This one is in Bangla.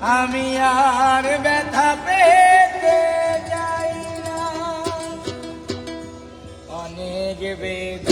আমি আর ব্যথা পেতে চাই না। অনেক বেদ